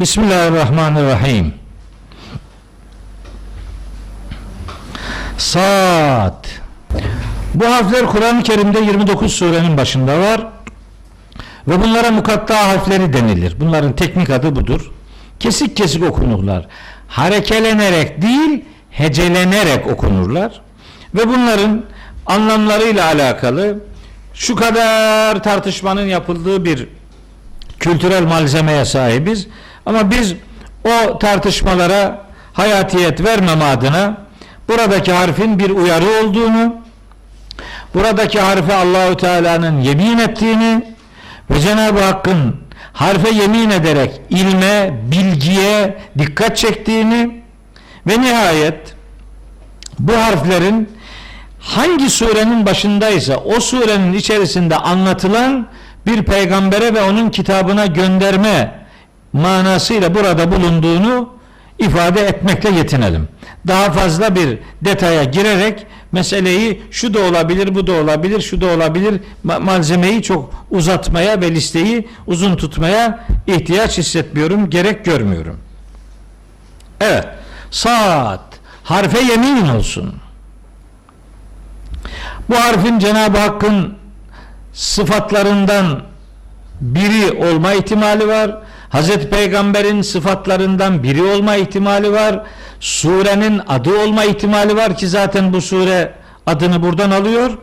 Bismillahirrahmanirrahim. Saat. Bu harfler Kur'an-ı Kerim'de 29 surenin başında var. Ve bunlara mukatta harfleri denilir. Bunların teknik adı budur. Kesik kesik okunurlar. Harekelenerek değil, hecelenerek okunurlar. Ve bunların anlamlarıyla alakalı şu kadar tartışmanın yapıldığı bir kültürel malzemeye sahibiz. Ama biz o tartışmalara hayatiyet vermem adına buradaki harfin bir uyarı olduğunu, buradaki harfe Allahü Teala'nın yemin ettiğini ve Cenab-ı Hakk'ın harfe yemin ederek ilme, bilgiye dikkat çektiğini ve nihayet bu harflerin hangi surenin başındaysa o surenin içerisinde anlatılan bir peygambere ve onun kitabına gönderme manasıyla burada bulunduğunu ifade etmekle yetinelim. Daha fazla bir detaya girerek meseleyi şu da olabilir, bu da olabilir, şu da olabilir ma- malzemeyi çok uzatmaya ve listeyi uzun tutmaya ihtiyaç hissetmiyorum, gerek görmüyorum. Evet. Saat harfe yemin olsun. Bu harfin Cenab-ı Hakk'ın sıfatlarından biri olma ihtimali var. Hazreti Peygamber'in sıfatlarından biri olma ihtimali var. Surenin adı olma ihtimali var ki zaten bu sure adını buradan alıyor.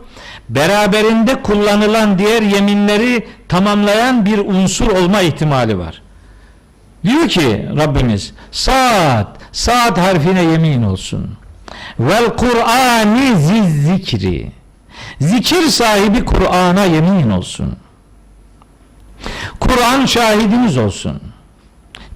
Beraberinde kullanılan diğer yeminleri tamamlayan bir unsur olma ihtimali var. Diyor ki Rabbimiz saat, saat harfine yemin olsun. Vel Kur'ani zikri. Zikir sahibi Kur'an'a yemin olsun. Kur'an şahidiniz olsun.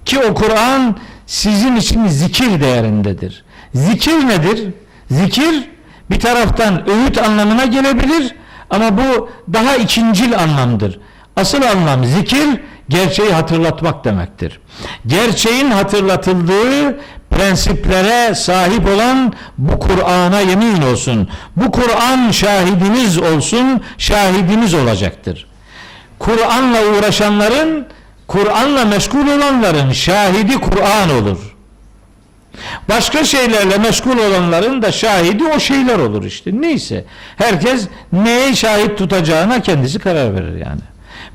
Ki o Kur'an sizin için zikir değerindedir. Zikir nedir? Zikir bir taraftan öğüt anlamına gelebilir ama bu daha ikincil anlamdır. Asıl anlam zikir gerçeği hatırlatmak demektir. Gerçeğin hatırlatıldığı prensiplere sahip olan bu Kur'an'a yemin olsun. Bu Kur'an şahidiniz olsun, şahidiniz olacaktır. Kur'an'la uğraşanların, Kur'an'la meşgul olanların şahidi Kur'an olur. Başka şeylerle meşgul olanların da şahidi o şeyler olur işte. Neyse. Herkes neye şahit tutacağına kendisi karar verir yani.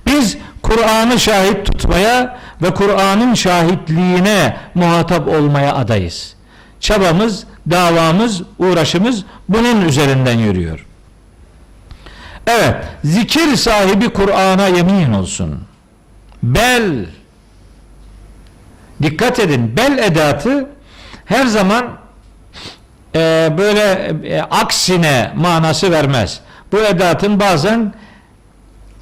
Biz Kur'an'ı şahit tutmaya ve Kur'an'ın şahitliğine muhatap olmaya adayız. Çabamız, davamız, uğraşımız bunun üzerinden yürüyor. Evet, zikir sahibi Kur'an'a yemin olsun. Bel, dikkat edin, bel edatı her zaman e, böyle e, aksine manası vermez. Bu edatın bazen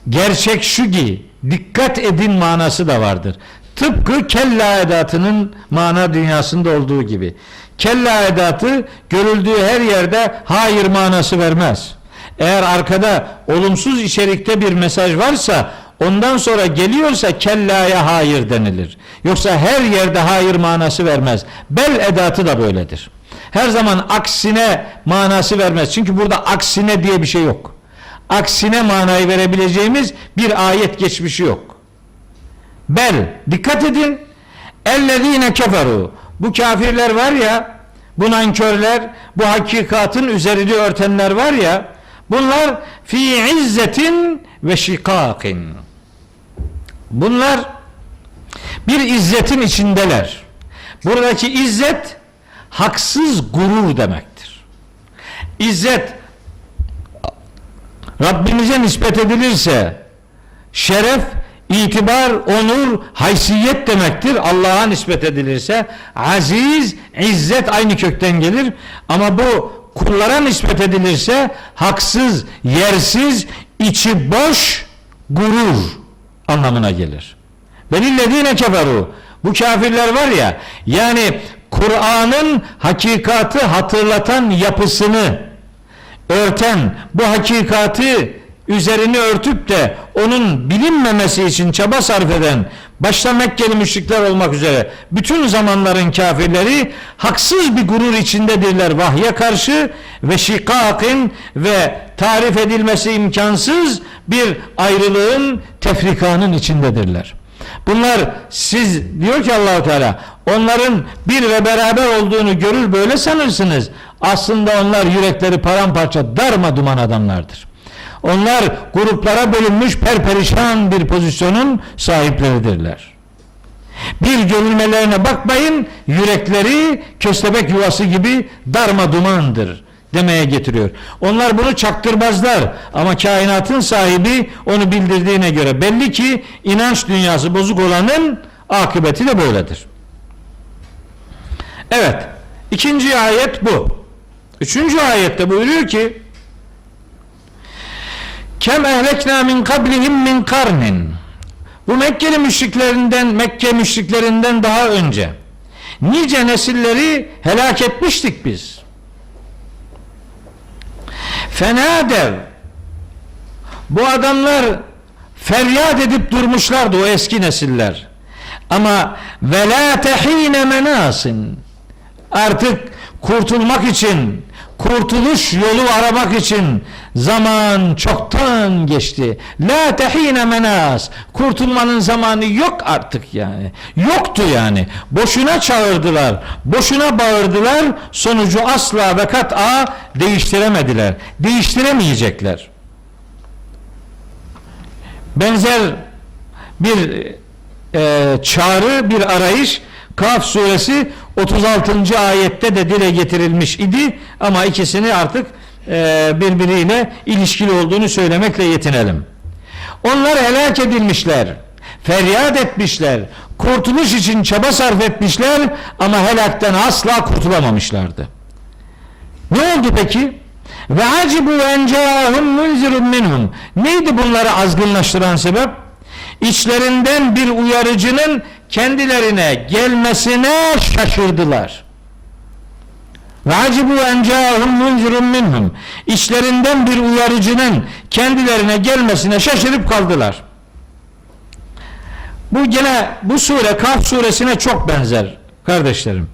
gerçek şu ki dikkat edin manası da vardır. Tıpkı kella edatının mana dünyasında olduğu gibi. Kella edatı görüldüğü her yerde hayır manası vermez. Eğer arkada olumsuz içerikte bir mesaj varsa ondan sonra geliyorsa kellaya hayır denilir. Yoksa her yerde hayır manası vermez. Bel edatı da böyledir. Her zaman aksine manası vermez. Çünkü burada aksine diye bir şey yok. Aksine manayı verebileceğimiz bir ayet geçmişi yok. Bel dikkat edin. Ellezine keferu. Bu kafirler var ya, bu nankörler, bu hakikatın üzerini örtenler var ya, bunlar fi izzetin ve şikakin. Bunlar bir izzetin içindeler. Buradaki izzet haksız gurur demektir. İzzet Rabbimize nispet edilirse şeref, itibar, onur, haysiyet demektir. Allah'a nispet edilirse aziz, izzet aynı kökten gelir. Ama bu kullara nispet edilirse haksız, yersiz, içi boş, gurur anlamına gelir. Velillezine keferu. Bu kafirler var ya yani Kur'an'ın hakikatı hatırlatan yapısını örten bu hakikati üzerini örtüp de onun bilinmemesi için çaba sarf eden başta Mekkeli müşrikler olmak üzere bütün zamanların kafirleri haksız bir gurur içindedirler vahye karşı ve şikakin ve tarif edilmesi imkansız bir ayrılığın tefrikanın içindedirler. Bunlar siz diyor ki Allahu Teala onların bir ve beraber olduğunu görür böyle sanırsınız. Aslında onlar yürekleri paramparça darma duman adamlardır. Onlar gruplara bölünmüş perperişan bir pozisyonun sahipleridirler. Bir görülmelerine bakmayın yürekleri köstebek yuvası gibi darma dumandır demeye getiriyor. Onlar bunu çaktırmazlar ama kainatın sahibi onu bildirdiğine göre belli ki inanç dünyası bozuk olanın akıbeti de böyledir. Evet. ikinci ayet bu. Üçüncü ayette buyuruyor ki Kem ehlekna min kablihim min karnin bu Mekkeli müşriklerinden Mekke müşriklerinden daha önce nice nesilleri helak etmiştik biz. Fenadev bu adamlar feryat edip durmuşlardı o eski nesiller. Ama ve la tehine menasin artık kurtulmak için kurtuluş yolu aramak için zaman çoktan geçti. La tehine menas. Kurtulmanın zamanı yok artık yani. Yoktu yani. Boşuna çağırdılar. Boşuna bağırdılar. Sonucu asla ve kat'a değiştiremediler. Değiştiremeyecekler. Benzer bir e, çağrı, bir arayış Kaf suresi 36. ayette de dile getirilmiş idi ama ikisini artık e, birbiriyle ilişkili olduğunu söylemekle yetinelim. Onlar helak edilmişler, feryat etmişler, kurtuluş için çaba sarf etmişler ama helakten asla kurtulamamışlardı. Ne oldu peki? Ve acibu en caahum munzirun minhum. Neydi bunları azgınlaştıran sebep? İçlerinden bir uyarıcının kendilerine gelmesine şaşırdılar. Ve acibu en caahum munzirun minhum. İçlerinden bir uyarıcının kendilerine gelmesine şaşırıp kaldılar. Bu gene bu sure Kaf suresine çok benzer kardeşlerim.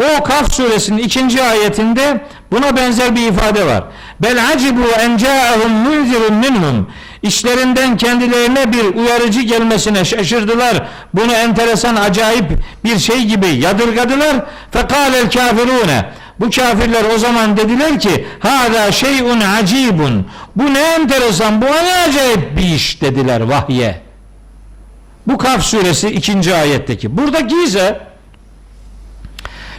O Kaf suresinin ikinci ayetinde buna benzer bir ifade var. Bel acibu en caahum munzirun minhum. İşlerinden kendilerine bir uyarıcı gelmesine şaşırdılar. Bunu enteresan, acayip bir şey gibi yadırgadılar. Fekâlel kafirûne. Bu kafirler o zaman dediler ki hâdâ şeyun acibun. Bu ne enteresan, bu ne acayip bir iş dediler vahye. Bu Kaf suresi ikinci ayetteki. Buradaki ise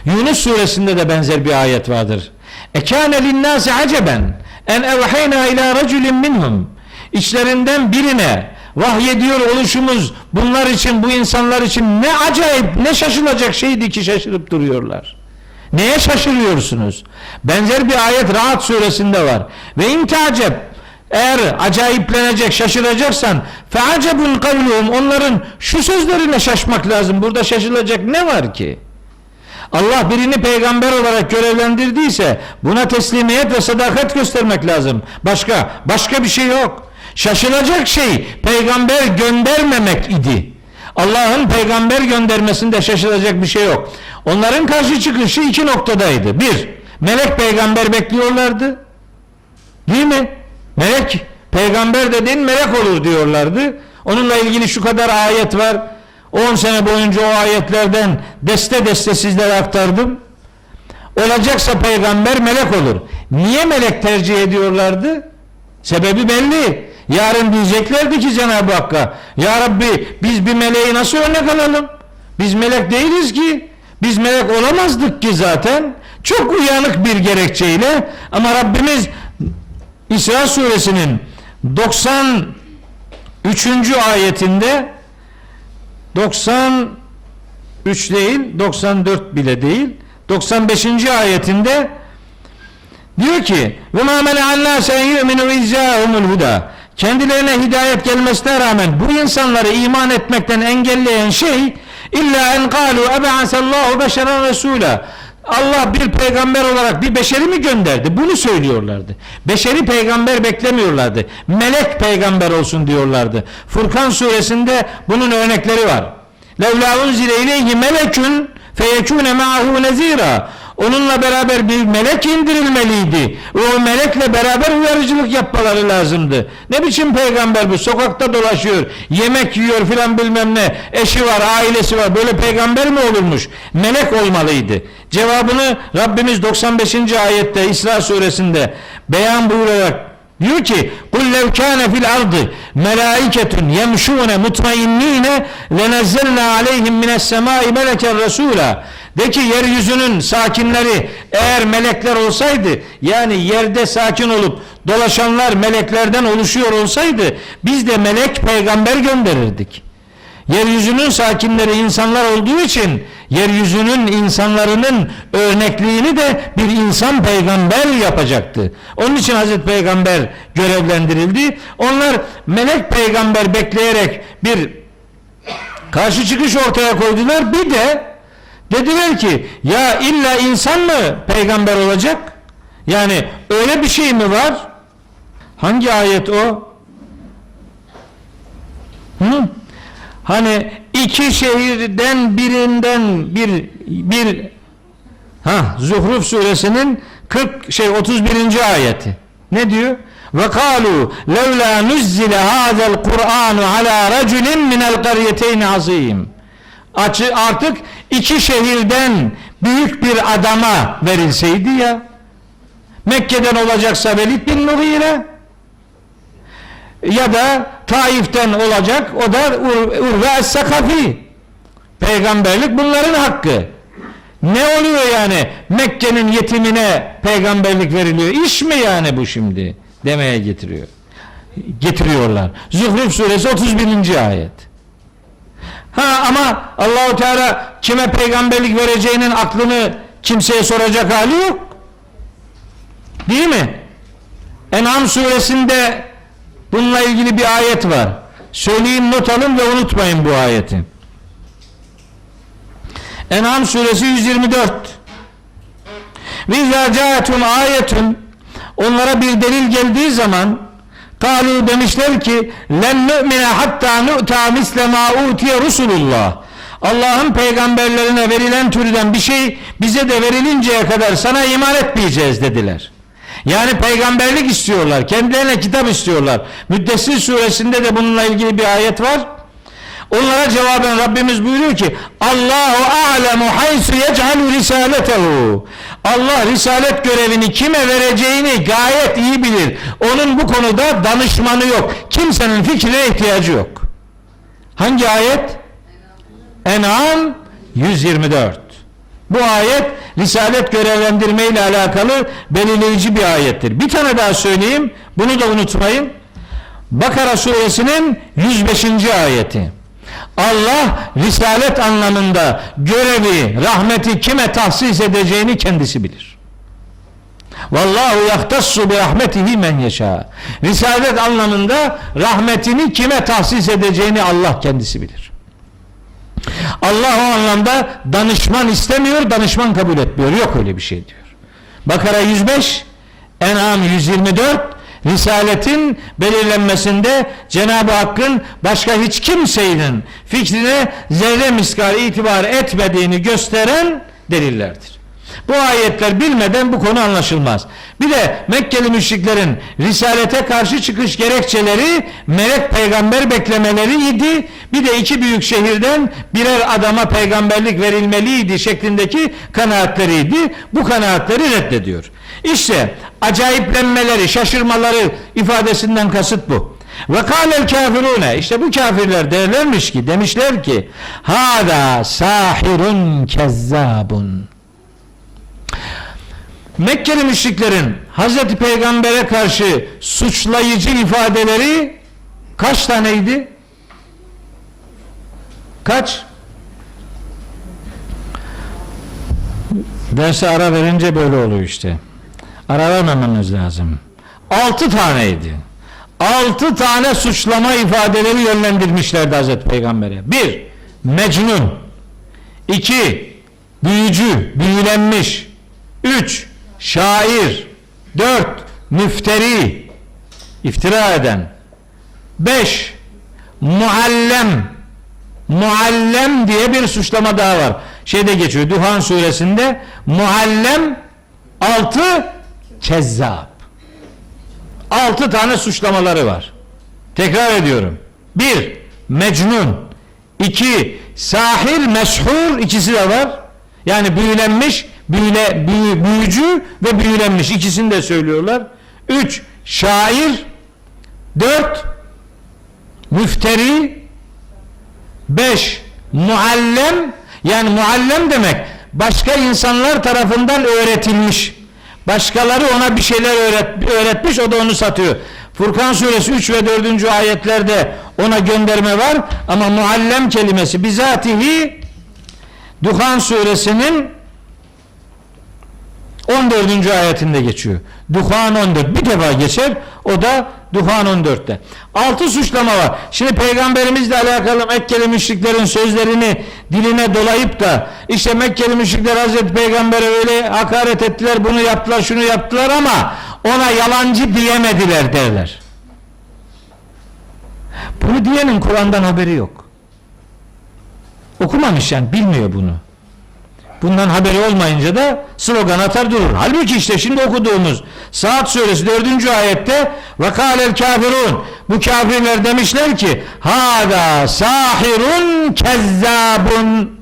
Yunus suresinde de benzer bir ayet vardır. Ekâne linnâsi aceben en evhayna ila raculin minhum. İçlerinden birine vahyediyor oluşumuz bunlar için bu insanlar için ne acayip ne şaşılacak şeydi ki şaşırıp duruyorlar. Neye şaşırıyorsunuz? Benzer bir ayet Rahat suresinde var. Ve intacep eğer acayiplenecek, şaşıracaksan feacebun kavluhum onların şu sözlerine şaşmak lazım. Burada şaşılacak ne var ki? Allah birini peygamber olarak görevlendirdiyse buna teslimiyet ve sadakat göstermek lazım. Başka başka bir şey yok. Şaşılacak şey peygamber göndermemek idi. Allah'ın peygamber göndermesinde şaşılacak bir şey yok. Onların karşı çıkışı iki noktadaydı. Bir, melek peygamber bekliyorlardı. Değil mi? Melek peygamber dediğin melek olur diyorlardı. Onunla ilgili şu kadar ayet var. 10 sene boyunca o ayetlerden deste deste sizlere aktardım. Olacaksa peygamber melek olur. Niye melek tercih ediyorlardı? Sebebi belli. Yarın diyeceklerdi ki Cenab-ı Hakk'a Ya Rabbi biz bir meleği nasıl örnek alalım? Biz melek değiliz ki. Biz melek olamazdık ki zaten. Çok uyanık bir gerekçeyle ama Rabbimiz İsra suresinin 93. ayetinde 93 değil 94 bile değil 95. ayetinde diyor ki ve ma mena'an sen yu'minu izzahumul huda kendilerine hidayet gelmesine rağmen bu insanları iman etmekten engelleyen şey illa en kalu eb'asallahu beşeren resula Allah bir peygamber olarak bir beşeri mi gönderdi? Bunu söylüyorlardı. Beşeri peygamber beklemiyorlardı. Melek peygamber olsun diyorlardı. Furkan suresinde bunun örnekleri var. Levla unzile ileyhi melekün feyekûne ma'ahu nezira. onunla beraber bir melek indirilmeliydi. Ve o melekle beraber uyarıcılık yapmaları lazımdı. Ne biçim peygamber bu? Sokakta dolaşıyor, yemek yiyor filan bilmem ne. Eşi var, ailesi var. Böyle peygamber mi olurmuş? Melek olmalıydı. Cevabını Rabbimiz 95. ayette İsra suresinde beyan buyurarak Diyor ki قُلْ لَوْ كَانَ فِي الْأَرْضِ مَلَائِكَةٌ يَمْشُونَ مُطْمَئِنِّينَ لَنَزَّلْنَا عَلَيْهِمْ مِنَ السَّمَاءِ مَلَكًا رَسُولًا de ki yeryüzünün sakinleri eğer melekler olsaydı yani yerde sakin olup dolaşanlar meleklerden oluşuyor olsaydı biz de melek peygamber gönderirdik. Yeryüzünün sakinleri insanlar olduğu için yeryüzünün insanlarının örnekliğini de bir insan peygamber yapacaktı. Onun için Hazreti Peygamber görevlendirildi. Onlar melek peygamber bekleyerek bir karşı çıkış ortaya koydular. Bir de dediler ki ya illa insan mı peygamber olacak? Yani öyle bir şey mi var? Hangi ayet o? Hı? Hani iki şehirden birinden bir bir ha Zuhruf suresinin 40 şey 31. ayeti. Ne diyor? Ve kalu levla nuzzile hadal Kur'anu ala raculin minel qaryeteyn azim. Artık iki şehirden büyük bir adama verilseydi ya. Mekke'den olacaksa Velid bin Mughire ya da Taif'ten olacak o da Ur- Urve Es-Sakafi peygamberlik bunların hakkı ne oluyor yani Mekke'nin yetimine peygamberlik veriliyor iş mi yani bu şimdi demeye getiriyor getiriyorlar Zuhruf suresi 31. ayet ha ama Allahu Teala kime peygamberlik vereceğinin aklını kimseye soracak hali yok değil mi En'am suresinde Bununla ilgili bir ayet var. Söyleyeyim not alın ve unutmayın bu ayeti. En'am suresi 124. Ve izâ câetum ayetun onlara bir delil geldiği zaman kalu demişler ki len nu'mine hatta nu'ta misle ma utiye rusulullah Allah'ın peygamberlerine verilen türden bir şey bize de verilinceye kadar sana iman etmeyeceğiz dediler. Yani peygamberlik istiyorlar. Kendilerine kitap istiyorlar. Müddessir suresinde de bununla ilgili bir ayet var. Onlara cevaben Rabbimiz buyuruyor ki Allahu a'lemu haysu yec'alu risaletehu. Allah risalet görevini kime vereceğini gayet iyi bilir. Onun bu konuda danışmanı yok. Kimsenin fikrine ihtiyacı yok. Hangi ayet? En'am 124. Bu ayet risalet görevlendirme ile alakalı belirleyici bir ayettir. Bir tane daha söyleyeyim. Bunu da unutmayın. Bakara suresinin 105. ayeti. Allah risalet anlamında görevi, rahmeti kime tahsis edeceğini kendisi bilir. Vallahu yahtassu bi rahmetihi men yeşâ. Risalet anlamında rahmetini kime tahsis edeceğini Allah kendisi bilir. Allah o anlamda danışman istemiyor, danışman kabul etmiyor. Yok öyle bir şey diyor. Bakara 105, En'am 124, Risaletin belirlenmesinde Cenab-ı Hakk'ın başka hiç kimsenin fikrine zerre miskal itibar etmediğini gösteren delillerdir. Bu ayetler bilmeden bu konu anlaşılmaz. Bir de Mekkeli müşriklerin risalete karşı çıkış gerekçeleri melek peygamber beklemeleriydi. Bir de iki büyük şehirden birer adama peygamberlik verilmeliydi şeklindeki kanaatleriydi. Bu kanaatleri reddediyor. İşte acayiplenmeleri, şaşırmaları ifadesinden kasıt bu. Ve kâlel kafirune işte bu kafirler derlermiş ki demişler ki hada sahirun kezzabun Mekkeli müşriklerin Hazreti Peygamber'e karşı suçlayıcı ifadeleri kaç taneydi? Kaç? Derse ara verince böyle oluyor işte. Ara vermememiz lazım. Altı taneydi. Altı tane suçlama ifadeleri yönlendirmişlerdi Hazreti Peygamber'e. Bir, Mecnun. İki, büyücü, büyülenmiş. Üç, şair. Dört, müfteri. iftira eden. Beş, muallem. Muallem diye bir suçlama daha var. şeyde geçiyor. Duhan suresinde muallem altı kezzap. Altı tane suçlamaları var. Tekrar ediyorum. Bir, mecnun. İki, sahil, meşhur ikisi de var. Yani büyülenmiş, büyüle, büyü, büyücü ve büyülenmiş ikisini de söylüyorlar. Üç, şair. Dört, müfteri. Beş, muallem. Yani muallem demek başka insanlar tarafından öğretilmiş. Başkaları ona bir şeyler öğret, öğretmiş o da onu satıyor. Furkan suresi 3 ve 4. ayetlerde ona gönderme var ama muallem kelimesi bizatihi Duhan suresinin 14. ayetinde geçiyor. Duhan 14 bir defa geçer o da Duhan 14'te. Altı suçlama var. Şimdi peygamberimizle alakalı Mekkeli müşriklerin sözlerini diline dolayıp da işte Mekkeli müşrikler Hazreti Peygamber'e öyle hakaret ettiler bunu yaptılar şunu yaptılar ama ona yalancı diyemediler derler. Bunu diyenin Kur'an'dan haberi yok. Okumamış yani bilmiyor bunu. Bundan haberi olmayınca da slogan atar durur. Halbuki işte şimdi okuduğumuz Saat suresi 4. ayette Vakalel kafirun bu kafirler demişler ki Hada sahirun kezzabun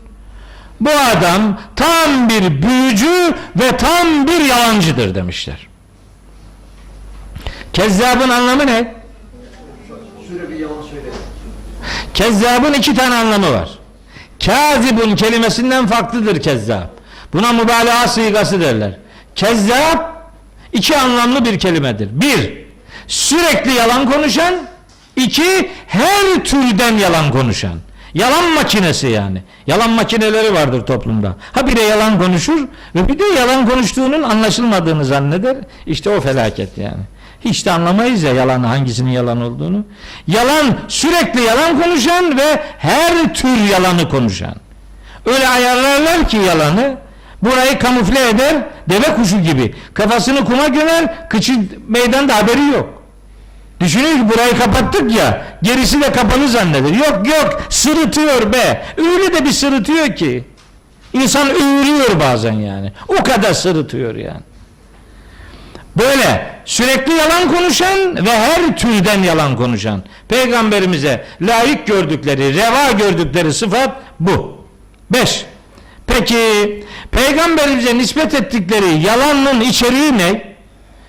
bu adam tam bir büyücü ve tam bir yalancıdır demişler. Kezzabın anlamı ne? Kezzabın iki tane anlamı var. Kazibun kelimesinden farklıdır kezzab. Buna mübalağa sigası derler. Kezzab iki anlamlı bir kelimedir. Bir, sürekli yalan konuşan. iki her türden yalan konuşan. Yalan makinesi yani. Yalan makineleri vardır toplumda. Ha bir de yalan konuşur ve bir de yalan konuştuğunun anlaşılmadığını zanneder. İşte o felaket yani. Hiç de anlamayız ya yalan hangisinin yalan olduğunu. Yalan sürekli yalan konuşan ve her tür yalanı konuşan. Öyle ayarlarlar ki yalanı burayı kamufle eder deve kuşu gibi. Kafasını kuma gömer kıçı meydanda haberi yok. Düşünüyor ki burayı kapattık ya gerisi de kapalı zanneder. Yok yok sırıtıyor be. Öyle de bir sırıtıyor ki. İnsan öğürüyor bazen yani. O kadar sırıtıyor yani. Böyle sürekli yalan konuşan ve her türden yalan konuşan peygamberimize layık gördükleri, reva gördükleri sıfat bu. Beş. Peki peygamberimize nispet ettikleri yalanın içeriği ne?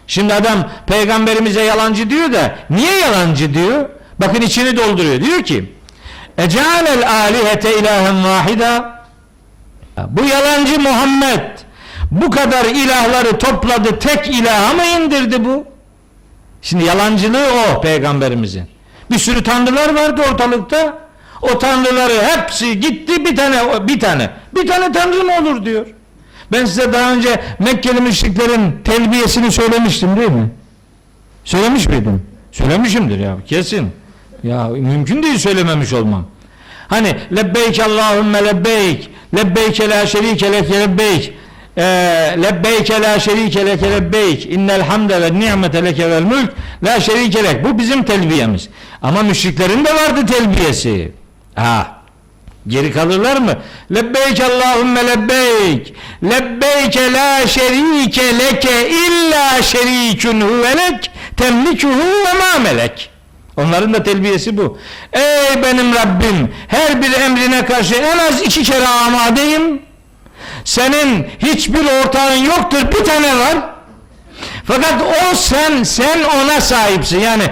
Şimdi adam peygamberimize yalancı diyor da niye yalancı diyor? Bakın içini dolduruyor. Diyor ki Ecealel alihete ilahen vahida Bu yalancı Muhammed bu kadar ilahları topladı tek ilaha mı indirdi bu? Şimdi yalancılığı o peygamberimizin. Bir sürü tanrılar vardı ortalıkta. O tanrıları hepsi gitti bir tane bir tane. Bir tane tanrı mı olur diyor. Ben size daha önce Mekkeli müşriklerin telbiyesini söylemiştim değil mi? Söylemiş miydim? Söylemişimdir ya kesin. Ya mümkün değil söylememiş olmam. Hani lebbeyk Allahümme lebbeyk lebbeyke la şerike leke lebbeyk e, lebbeyke la şerike leke lebbeyk. İnnel hamde ve ni'mete leke vel mülk la şerike lek. Bu bizim telbiyemiz. Ama müşriklerin de vardı telbiyesi. Ha geri kalırlar mı? Lebbeyk Allahümme lebbeyk. Lebbeyke la şerike leke illa şerikun huvelek temlikuhu ve ma melek. Onların da telbiyesi bu. Ey benim Rabbim her bir emrine karşı en az iki kere amadeyim. Senin hiçbir ortağın yoktur bir tane var. Fakat o sen sen ona sahipsin. Yani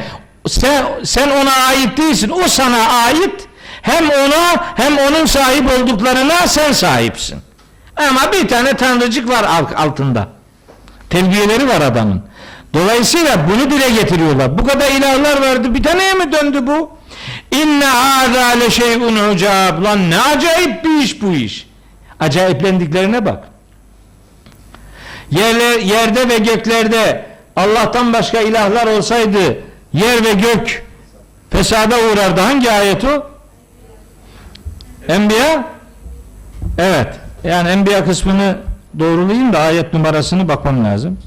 sen, sen ona ait değilsin. O sana ait. Hem ona hem onun sahip olduklarına sen sahipsin. Ama bir tane tanrıcık var altında. Telbiyeleri var adamın. Dolayısıyla bunu dile getiriyorlar. Bu kadar ilahlar vardı. Bir taneye mi döndü bu? İnne hâzâ le şey'un ucab. Lan ne acayip bir iş bu iş. Acayiplendiklerine bak. Yerler, yerde ve göklerde Allah'tan başka ilahlar olsaydı yer ve gök fesada uğrardı. Hangi ayet o? Enbiya? Evet. Yani Enbiya kısmını doğrulayayım da ayet numarasını bakmam lazım.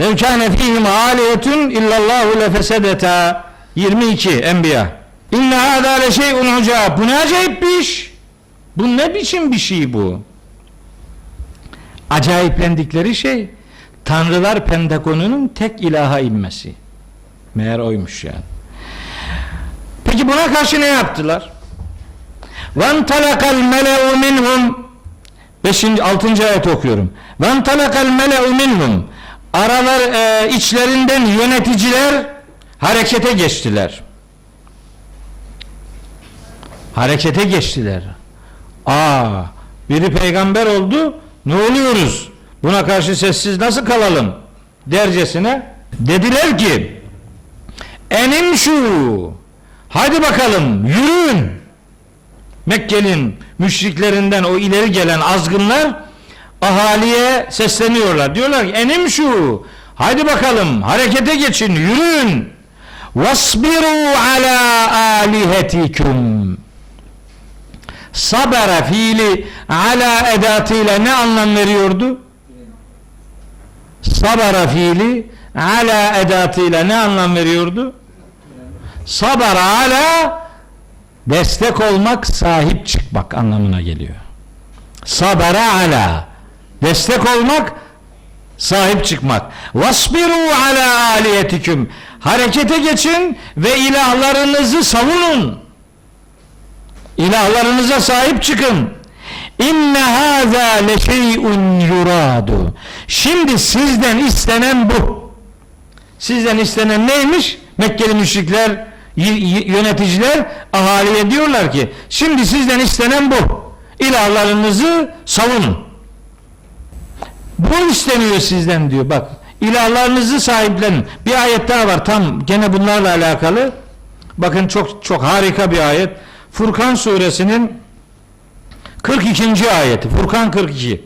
Lev kâne fîhim âliyetun illallahu lefesedeta 22 Enbiya İnne hâdâ le şey'un ucab Bu ne acayip bir iş Bu ne biçim bir şey bu? Acayiplendikleri şey Tanrılar Pentagonu'nun tek ilaha inmesi. Meğer oymuş yani. Peki buna karşı ne yaptılar? وَانْتَلَقَ الْمَلَأُ مِنْهُمْ 5. 6. ayet okuyorum. وَانْتَلَقَ الْمَلَأُ مِنْهُمْ Aralar e, içlerinden yöneticiler harekete geçtiler. Harekete geçtiler. Aa, biri peygamber oldu. Ne oluyoruz? Buna karşı sessiz nasıl kalalım? Dercesine dediler ki enim şu hadi bakalım yürüyün Mekke'nin müşriklerinden o ileri gelen azgınlar ahaliye sesleniyorlar. Diyorlar ki enim şu hadi bakalım harekete geçin yürüyün vasbiru ala alihetikum sabara fiili ala edatıyla ne anlam veriyordu? Sabara fiili ala edatıyla ne anlam veriyordu? Sabara ala destek olmak, sahip çıkmak anlamına geliyor. Sabara ala destek olmak, sahip çıkmak. Vasbiru ala aliyetiküm harekete geçin ve ilahlarınızı savunun. İlahlarınıza sahip çıkın. İnne hâzâ leşey'un yuradu. Şimdi sizden istenen bu. Sizden istenen neymiş? Mekkeli müşrikler, yöneticiler ahaliye diyorlar ki şimdi sizden istenen bu. İlahlarınızı savunun. Bu isteniyor sizden diyor. Bak ilahlarınızı sahiplenin. Bir ayet daha var tam gene bunlarla alakalı. Bakın çok çok harika bir ayet. Furkan suresinin 42. ayeti. Furkan 42.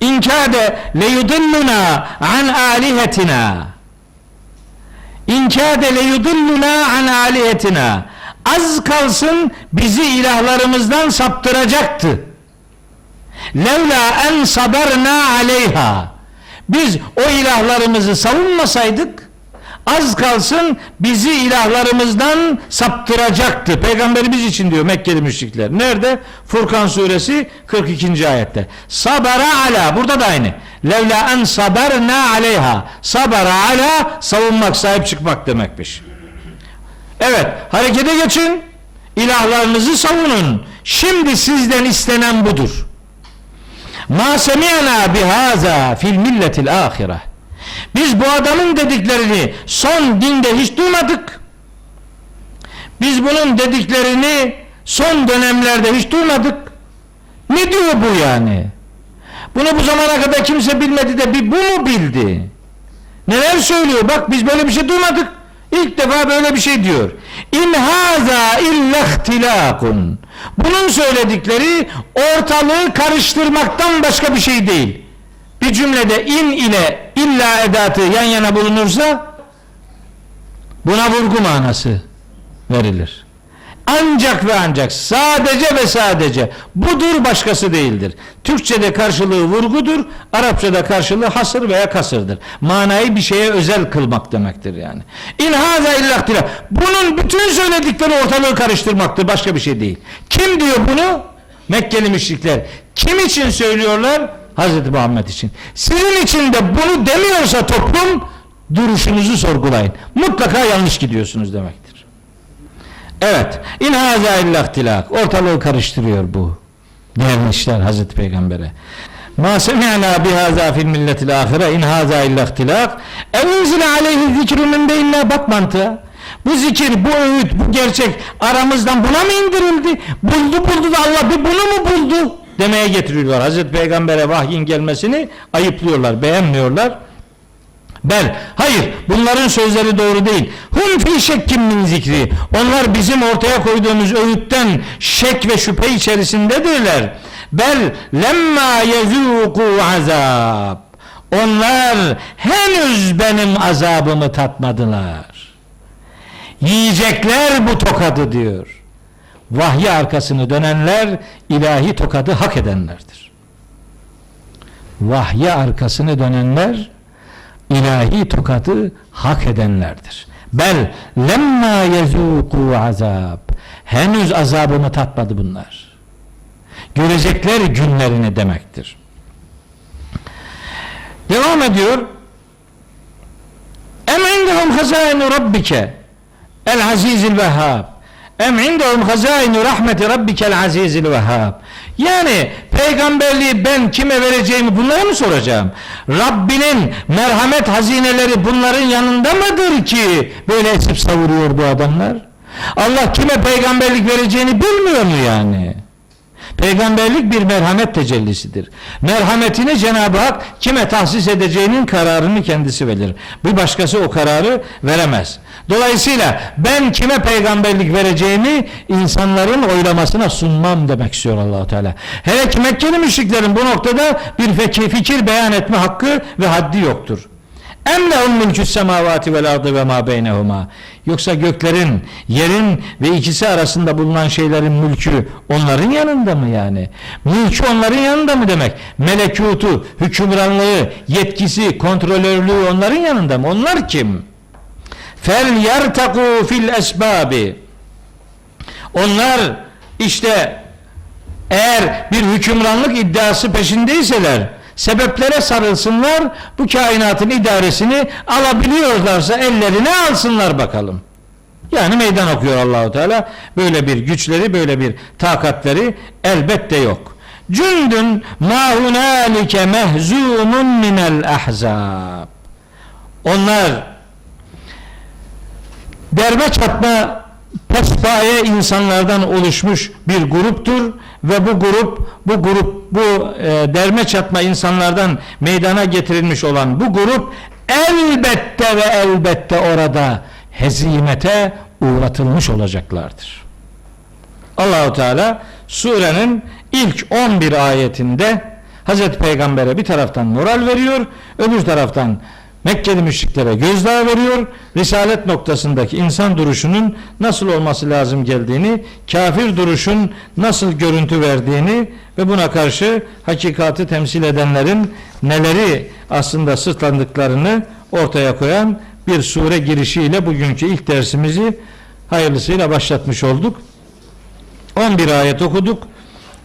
İnkâde leyudilluna an alihetina. İnkâde leyudilluna an alihetina. Az kalsın bizi ilahlarımızdan saptıracaktı. Levla en saberna aleyha. Biz o ilahlarımızı savunmasaydık az kalsın bizi ilahlarımızdan saptıracaktı. Peygamberimiz için diyor Mekkeli müşrikler. Nerede? Furkan suresi 42. ayette. Sabara ala. Burada da aynı. Levla en saberna aleyha. Sabara ala savunmak, sahip çıkmak demekmiş. Evet, harekete geçin. İlahlarınızı savunun. Şimdi sizden istenen budur. Ma semi'na bihaza fil milletil ahire. Biz bu adamın dediklerini son dinde hiç duymadık. Biz bunun dediklerini son dönemlerde hiç duymadık. Ne diyor bu yani? Bunu bu zamana kadar kimse bilmedi de bir bu mu bildi? Neler söylüyor? Bak biz böyle bir şey duymadık. İlk defa böyle bir şey diyor. İn haza illa ihtilakun. Bunun söyledikleri ortalığı karıştırmaktan başka bir şey değil. Bir cümlede in ile illa edatı yan yana bulunursa buna vurgu manası verilir. Ancak ve ancak sadece ve sadece budur başkası değildir. Türkçede karşılığı vurgudur, Arapçada karşılığı hasır veya kasırdır. Manayı bir şeye özel kılmak demektir yani. İn haza illa ihtilaf. Bunun bütün söyledikleri ortalığı karıştırmaktır, başka bir şey değil. Kim diyor bunu? Mekkeli müşrikler. Kim için söylüyorlar? Hazreti Muhammed için. Sizin için de bunu demiyorsa toplum duruşunuzu sorgulayın. Mutlaka yanlış gidiyorsunuz demektir. Evet. İn haza illa ihtilak. Ortalığı karıştırıyor bu. Dervişler Hazreti Peygamber'e. Ma semi'na bihaza fil milletil ahire in haza illa ihtilak. Evenzile aleyhi zikru min beyinna bak mantığa. Bu zikir, bu öğüt, bu gerçek aramızdan buna mı indirildi? Buldu buldu da Allah bir bunu mu buldu? Demeye getiriyorlar. Hazreti Peygamber'e vahyin gelmesini ayıplıyorlar, beğenmiyorlar. Bel, hayır bunların sözleri doğru değil. Hum fi şekkim min zikri. Onlar bizim ortaya koyduğumuz öğütten şek ve şüphe içerisindedirler. Bel lemma yezuku azab. Onlar henüz benim azabımı tatmadılar. Yiyecekler bu tokadı diyor. Vahyi arkasını dönenler ilahi tokadı hak edenlerdir. Vahye arkasını dönenler ilahi tokadı hak edenlerdir. Bel lemma yezuku azab. Henüz azabını tatmadı bunlar. Görecekler günlerini demektir. Devam ediyor. Em indehum hazainu rabbike el azizil vehhab. Em indehum hazainu rahmeti rabbikel azizil vehhab. Yani peygamberliği ben kime vereceğimi bunlara mı soracağım? Rabbinin merhamet hazineleri bunların yanında mıdır ki böyle esip savuruyor bu adamlar? Allah kime peygamberlik vereceğini bilmiyor mu yani? Peygamberlik bir merhamet tecellisidir. Merhametini Cenab-ı Hak kime tahsis edeceğinin kararını kendisi verir. Bir başkası o kararı veremez. Dolayısıyla ben kime peygamberlik vereceğimi insanların oylamasına sunmam demek istiyor Allahu Teala. Hele ki Mekkeli müşriklerin bu noktada bir fikir, fikir beyan etme hakkı ve haddi yoktur. Em lehum mülkü semavati vel ardı ve ma beynehuma. Yoksa göklerin, yerin ve ikisi arasında bulunan şeylerin mülkü onların yanında mı yani? Mülkü onların yanında mı demek? Melekutu, hükümranlığı, yetkisi, kontrolörlüğü onların yanında mı? Onlar kim? Fel yertaku fil esbabi. Onlar işte eğer bir hükümranlık iddiası peşindeyseler sebeplere sarılsınlar bu kainatın idaresini alabiliyorlarsa ellerine alsınlar bakalım. Yani meydan okuyor Allahu Teala. Böyle bir güçleri, böyle bir takatleri elbette yok. Cündün ma hunalike mehzumun minel ahzab. Onlar derme çatma pespaye insanlardan oluşmuş bir gruptur ve bu grup bu grup bu e, derme çatma insanlardan meydana getirilmiş olan bu grup elbette ve elbette orada hezimete uğratılmış olacaklardır. Allahu Teala surenin ilk 11 ayetinde Hazreti Peygamber'e bir taraftan moral veriyor, öbür taraftan Mekkeli müşriklere gözdağı veriyor. Risalet noktasındaki insan duruşunun nasıl olması lazım geldiğini, kafir duruşun nasıl görüntü verdiğini ve buna karşı hakikati temsil edenlerin neleri aslında sırtlandıklarını ortaya koyan bir sure girişiyle bugünkü ilk dersimizi hayırlısıyla başlatmış olduk. 11 ayet okuduk.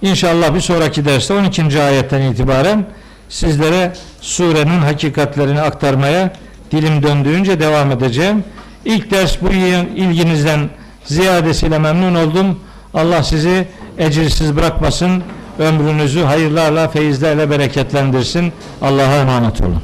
İnşallah bir sonraki derste 12. ayetten itibaren sizlere surenin hakikatlerini aktarmaya dilim döndüğünce devam edeceğim. İlk ders bu ilginizden ziyadesiyle memnun oldum. Allah sizi ecirsiz bırakmasın. Ömrünüzü hayırlarla, feyizlerle bereketlendirsin. Allah'a emanet olun.